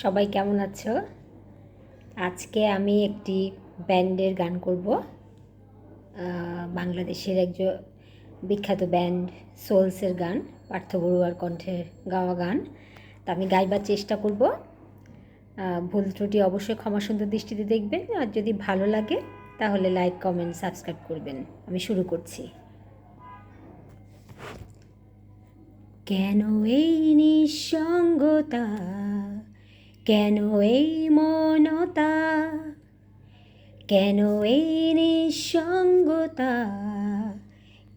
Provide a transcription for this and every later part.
সবাই কেমন আছো? আজকে আমি একটি ব্যান্ডের গান করব। বাংলাদেশের একজন বিখ্যাত ব্যান্ড, সোলসের গান, পার্থ বড়ুয়ার কণ্ঠের গাওয়া গান। তা আমি গাইবার চেষ্টা করব। ভুল ত্রুটি অবশ্যই ক্ষমা সুন্দর দৃষ্টিতে দেখবেন। আর যদি ভালো লাগে, তাহলে লাইক, কমেন্ট, সাবস্ক্রাইব করবেন। আমি শুরু করছি। কেন এই নিঃসঙ্গতা কেন এই মনতা? কেন এই নিঃসঙ্গতা?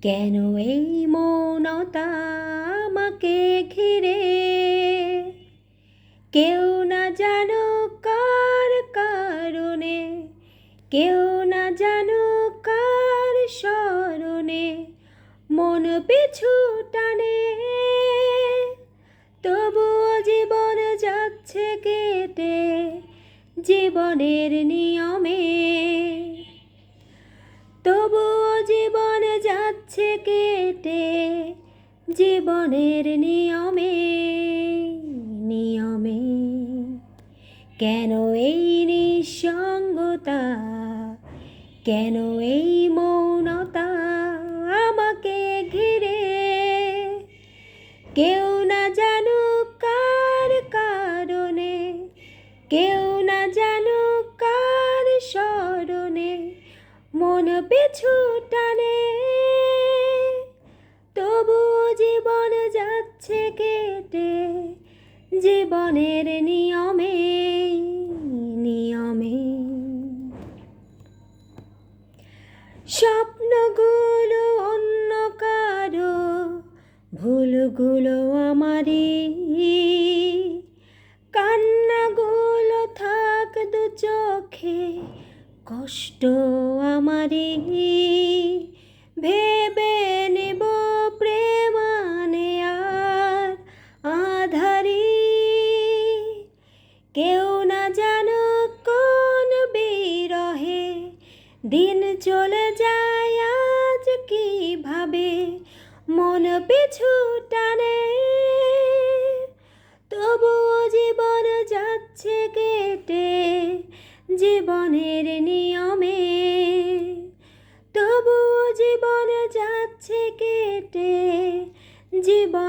কেন এই মৌনতা আমাকে ঘিরে? কেউ না জানো কার কারণে, কেউ না জানো কার স্মরণে, মন পিছু টানে। তবুও জীবন যাচ্ছে কেটে জীবনের নিয়মে। তবুও জীবন যাচ্ছে কেটে জীবনের নিয়মে নিয়মে। কেন এই নিঃসঙ্গতা? কেন এই মৌনতা কেউ না জানো কার স্মরণে মন পিছু টানে। তবু জীবন যাচ্ছে কেটে জীবনের নিয়মে নিয়মে। স্বপ্নগুলো অন্য কারও, ভুলগুলো আমারই। চোখে কষ্ট আমারই ভেবে নেব প্রেমানে আর আধারি। কেউ না জানো কোন বিরহে, দিন চলে যায় আজ কীভাবে? মন পিছু টানে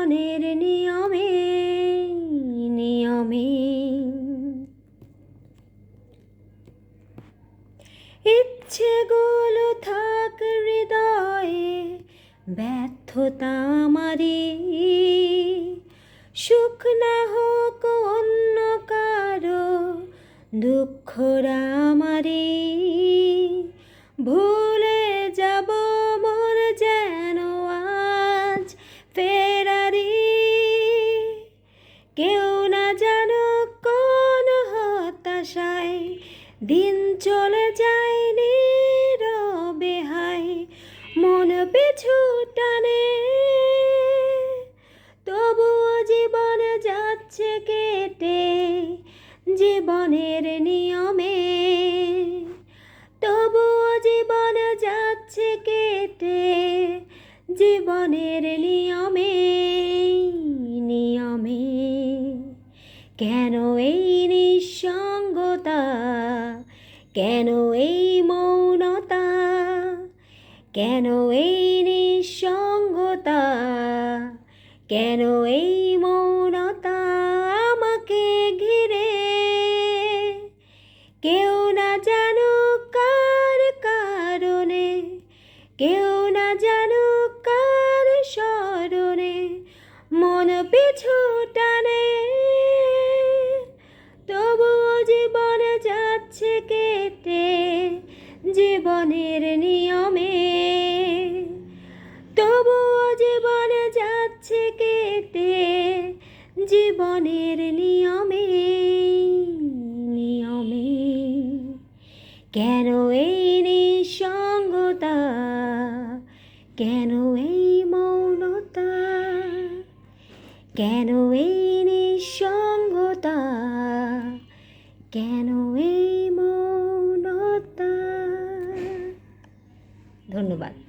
জীবনের নিয়মে নিয়মে। ইচ্ছেগুলো থাক হৃদয়ে, ব্যর্থতা আমারই। সুখ না হোক অন্য কারও, দুঃখরা আমারই। ভুলে কেউ না জানো কোন হতাশায়। দিন চলে যায় নীরবে মন পিছু টানে। তবুও জীবন যাচ্ছে কেটে জীবনের নিয়মে। তবুও জীবন যাচ্ছে কেটে জীবনের কেন এই মৌনতা? কেন এই নিঃসঙ্গতা? কেন এই মৌনতা আমাকে ঘিরে? কেউ না জানো কার কারণে, কেউ না জানো কার স্মরণে, মন পিছু জীবনের নিয়মে। তবুও জীবন যাচ্ছে কেতে জীবনের নিয়মে নিয়মে। কেন এই নিঃসঙ্গতা? কেন এই মৌনতা? কেন এই নিঃসঙ্গতা? কেন এই ধন্যবাদ।